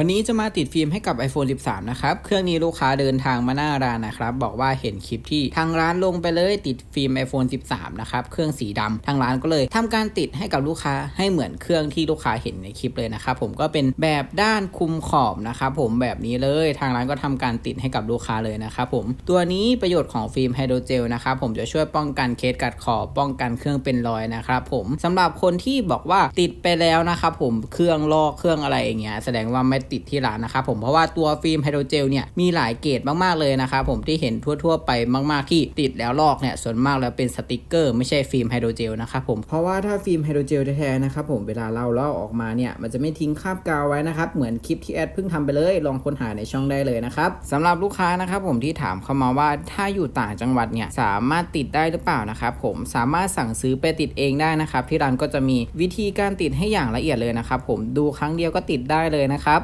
วันนี้จะมาติดฟิล์มให้กับ iPhone 13 นะครับ เครื่องนี้ลูกค้าเดินทางมาหน้าร้านนะครับ บอกว่าเห็นคลิปที่ทางร้านลงไปเลยติดฟิล์ม iPhone 13 นะครับ เครื่องสีดำทางร้านก็เลยทำการติดให้กับลูกค้าให้เหมือนเครื่องที่ลูกค้าเห็นในคลิปเลยนะครับ ผมก็เป็นแบบด้านคุมขอบนะครับผมแบบนี้เลย ทางร้านก็ทำการติดให้กับลูกค้าเลยนะครับผม ตัวนี้ประโยชน์ของฟิล์มไฮโดรเจลนะครับ ผมจะช่วยป้องกันเคสกัดขอบ ป้องกันเครื่องเป็นรอยนะครับ ผมสำหรับคนที่บอกว่าติดไปแล้วนะครับผม เครื่องลอกเครื่องอะไรอย่างเงี้ย แสดงว่าไม่ติดที่ร้านนะครับผมเพราะว่าตัวฟิล์มไฮโดรเจลเนี่ยมีหลายเกรดมากๆเลยนะครับผมที่เห็นทั่วๆ ไปมากๆที่ติดแล้วลอกเนี่ยส่วนมากแล้วเป็นสติกเกอร์ไม่ใช่ฟิล์มไฮโดรเจลนะครับผมเพราะว่าถ้าฟิล์มไฮโดรเจลแท้ๆนะครับผมเวลาเราลอกออกมาเนี่ยมันจะไม่ทิ้งคราบกาวไว้นะครับเหมือนคลิปที่แอดเพิ่งทำไปเลย ลองค้นหาในช่องได้เลยนะครับสำหรับลูกค้านะครับผมที่ถามเข้ามาว่าถ้าอยู่ต่างจังหวัดเนี่ยสามารถติดได้หรือเปล่านะครับผมสามารถสั่งซื้อไปติดเองได้นะครับที่ร้านก็จะมีวิธีการติดให้อย่างละเอียดเลยนะครับผมดูครั้งเดียวก็ติดได้เลยนะครับ